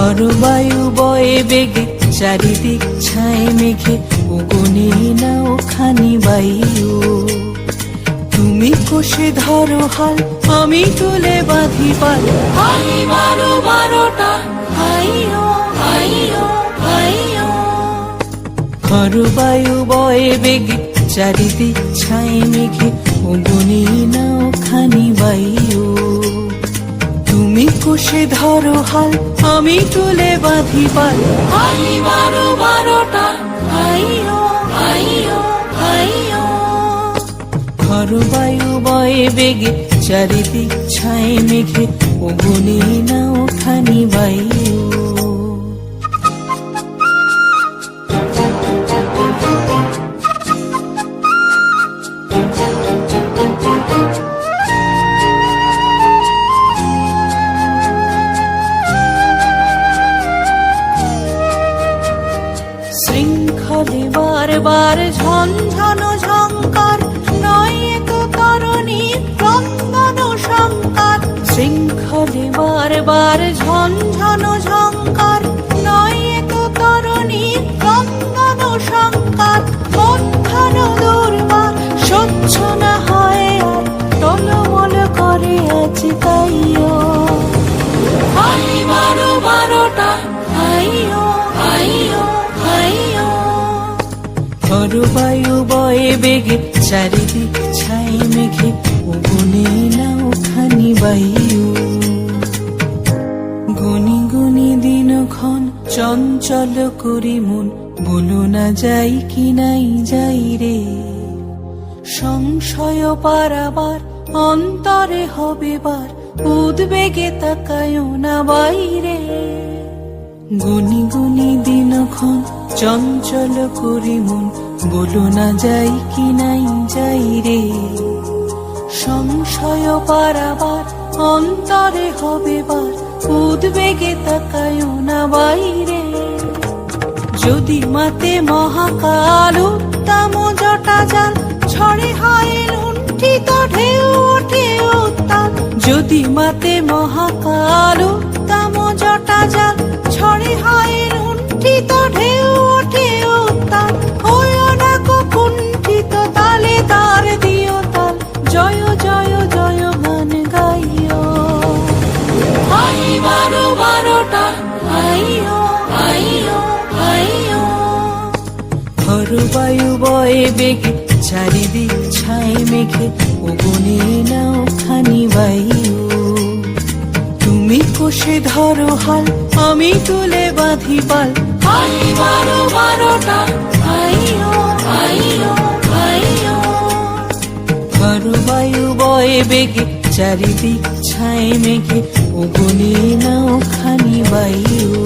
বায়ু বয়ে বেগে চারিদিক ছায় মেঘে ওগনে না ওখানি বায়ু। তুমি কষে ধরো হাল আমি তুলে বাঁধি পাল। হাই মারো বারোটা হাইও হাইও হাইও খরু বায়ু বয়ে বেগে চারিদিক ছায় মেঘে হাল আমি চলে বাঁধি পাল। বারো বারোটা খর বায়ু বয়ে বেগে চারিদিক ছায় মেঘে ওগুনে না ওখানি বায়ু। শৃঙ্খলে বারবার ঝনঝন বায়ু বয়ে বেগে চারিদিক ছাই মেঘে ওগুনে না ওখানি বায়ু। গুনি গুনি দিনক্ষণ চঞ্চল করি মন, বলো না যাই কি নাই যাই রে। সংশয় পারাবার অন্তরে হবে বার, উদ্বেগে তাকায় না বাইরে। গুনি গুনি দিনক্ষণ চঞ্চল করি মন, বলো না যাই কি নাই যাই রে। সংশয় পারাবার অন্তরে হবে বার, উদ্বেগে তাকায় না বাইরে। যদি মাতে মহাকাল, উত্তম জটা জাল, ছড়ে হয় লুণ্ঠিত ঢেউ, ওঠে উত্তাল। যদি মাতে মহাকাল জটা জাল, ছড়ে হয় লুণ্ঠিত ঢেউ, ওঠে উত্তাল। হয় না কুণ্ঠিত তালে, তার দিও তাল। জয় জয় জয় গান গাইও। হাই বারো বারোটা হাইও হাইও হাইও। ঘর বায়ু বয়ে বেগে, চারিদিক ছাই মেঘে, ওগুনে না ওখানি বায়ু তুমি কষে ধরো হাল আমি তুলে বাঁধি পাল বারো বারোটা ঘর বায়ু বয়ে বেগে চারিদিক ছাই মেঘে ওগুনে না ওখানি বায়ু।